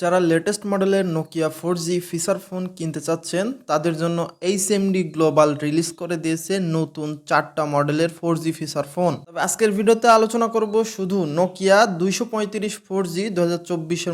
যারা লেটেস্ট মডেলের Nokia four G feature phone কিনতে চাচ্ছেন, তাদের জন্য এইচ এমডি গ্লোবাল রিলিজ করে দিয়েছে নতুন চারটা মডেলের ফোর জি ফিচার ফোন তবে আজকের ভিডিওতে আলোচনা করব শুধু নোকিয়া দুইশো পঁয়ত্রিশ ফোর জি দু হাজার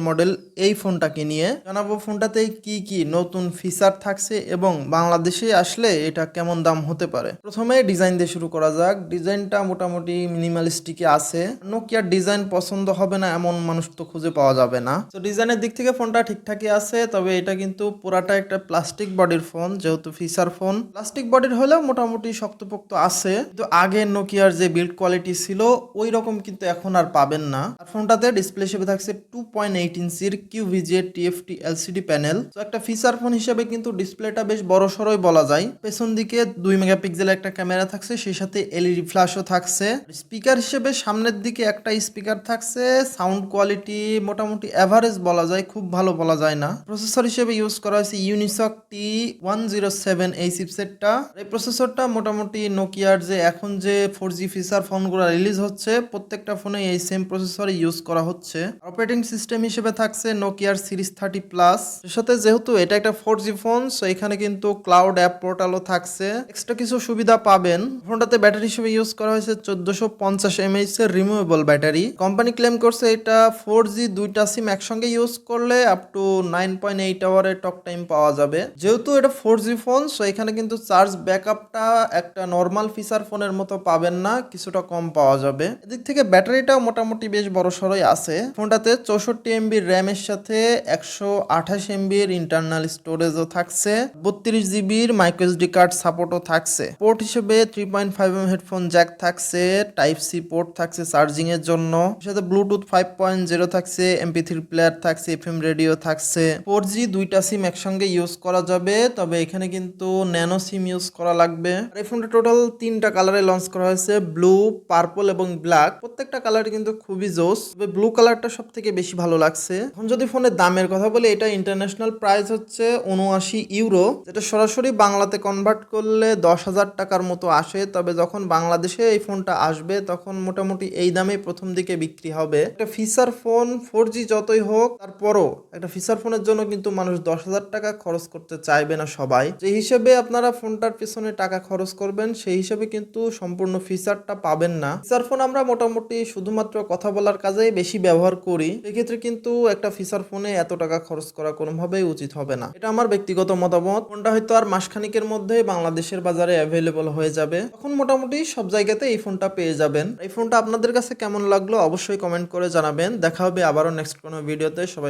মডেল এই ফোনটাকে নিয়ে। জানাব ফোনটাতে কি কি নতুন ফিচার থাকছে এবং বাংলাদেশে আসলে এটা কেমন দাম হতে পারে। প্রথমে ডিজাইন দিয়ে শুরু করা যাক। ডিজাইনটা মোটামুটি মিনিমালিস্টিকে আছে। নোকিয়ার ডিজাইন পছন্দ হবে না এমন মানুষ তো খুঁজে পাওয়া যাবে না। তো ডিজাইনের থেকে ফোনটা ঠিকঠাকই আছে, তবে এটা কিন্তু পুরাটা একটা প্লাস্টিক বডির ফোন যেহেতু ফিচার ফোন প্লাস্টিক বডির হলেও মোটামুটি শক্তপোক্ত আছে, কিন্তু আগে নোকিয়ার যে বিল্ড কোয়ালিটি ছিল ওই রকম কিন্তু এখন আর পাবেন না। আর ফোনটাতে ডিসপ্লে হিসেবে থাকছে টু পয়েন্ট এইট ইঞ্চির কিউভিজিএ টিএফটি এলসিডি প্যানেল তো একটা ফিচার ফোন হিসেবে কিন্তু ডিসপ্লেটা বেশ বড় সড়ই বলা যায়। পেছন দিকে দুই মেগাপিক্সেলের একটা ক্যামেরা থাকছে, সেই সাথে এলইডি ফ্ল্যাশও থাকছে। স্পিকার হিসেবে সামনের দিকে একটা স্পিকার থাকছে সাউন্ড কোয়ালিটি মোটামুটি অ্যাভারেজ বলা যায়। খুব ভালো বলা যায় না। প্রসেসর হিসেবে ইউজ করা হয়েছে Unisoc T one zero seven এই চিপসেটটা এই প্রসেসরটা মোটামুটি নোকিয়ার যে এখন যে ফোর জি ফিচার ফোনগুলো রিলিজ হচ্ছে, প্রত্যেকটা ফোনে এই সেম প্রসেসর ইউজ করা হচ্ছে। অপারেটিং সিস্টেম হিসেবে থাকছে নোকিয়ার সিরিজ থার্টি প্লাস এর সাথে যেহেতু এটা একটা ফোর জি ফোন সো এখানে কিন্তু ক্লাউড অ্যাপ পোর্টালও থাকছে। এক্সট্রা কিছু সুবিধা পাবেন। ফোনটাতে ব্যাটারি হিসেবে ইউজ করা হয়েছে চোদ্দশো পঞ্চাশ এমএইচ এর রিমুভেবল ব্যাটারি কোম্পানি ক্লেম করছে এটা ফোর জি দুইটা সিম একসঙ্গে ইউজ করলে up to nine point eight আওয়ারের talk time পাওয়া যাবে। যেহেতু এটা ফোর জি ফোন সো এখানে কিন্তু চার্জ ব্যাকআপটা একটা নর্মাল ফিচার ফোনের মতো পাবেন না, কিছুটা কম পাওয়া যাবে। এদিক থেকে ব্যাটারিটাও মোটামুটি বেশ বড় সড়ই আছে। ফোনটাতে চৌষট্টি এমবির র্যামের সাথে একশো আঠাশ এমবির ইন্টারনাল স্টোরেজও থাকছে। বত্রিশ জিবির মাইক্রোএসডি কার্ড সাপোর্টও থাকছে। পোর্ট হিসেবে three point five M headphone jack থাকছে টাইপ সি পোর্ট থাকছে চার্জিং এর জন্য সাথে ব্লুটুথ ফাইভ পয়েন্ট জিরো থাকছে এমপি থ্রি প্লেয়ার থাকছে এফএম রেডিও থাকছে। ফোর জি দুইটা সিম একসঙ্গে ইউজ করা যাবে, তবে এখানে কিন্তু ন্যানো সিম ইউজ করা লাগবে। এই টোটাল তিনটা কালারে লঞ্চ করা হয়েছে ব্লু পার্পল এবং ব্ল্যাক প্রত্যেকটা কালার কিন্তু খুবই জোস, তবে ব্লু কালারটা সব থেকে বেশি ভালো লাগছে। এখন যদি ফোনের দামের কথা বলি, এটা ইন্টারন্যাশনাল প্রাইস হচ্ছে উনআশি ইউরো যেটা সরাসরি বাংলাতে কনভার্ট করলে দশ হাজার টাকার মতো আসে। তবে যখন বাংলাদেশে এই ফোনটা আসবে, তখন মোটামুটি এই দামে প্রথম দিকে বিক্রি হবে। একটা ফিচার ফোন ফোর যতই হোক তারপরও একটা ফিচার ফোনের জন্য কিন্তু মানুষ দশ হাজার টাকা খরচ করতে চাইবে না সবাই। যে হিসেবে আপনারা ফোনটার পিছনে টাকা খরচ করবেন, সেই হিসেবে কিন্তু সম্পূর্ণ ফিচারটা পাবেন না। ফিচার ফোন আমরা মোটামুটি শুধুমাত্র কথা বলার কাজেই বেশি ব্যবহার করি। সেক্ষেত্রে কিন্তু একটা ফিচার ফোনে এত টাকা খরচ করা কোনোভাবেই উচিত হবে না। এটা আমার ব্যক্তিগত মতামত। ফোনটা হয়তো আর মাসখানিকের মধ্যে বাংলাদেশের বাজারে অ্যাভেলেবল হয়ে যাবে। তখন মোটামুটি সব জায়গাতে এই ফোনটা পেয়ে যাবেন। এই ফোনটা আপনাদের কাছে কেমন লাগল অবশ্যই কমেন্ট করে জানাবেন। দেখা হবে আবারও নেক্সট কোনো ভিডিওতে সবাই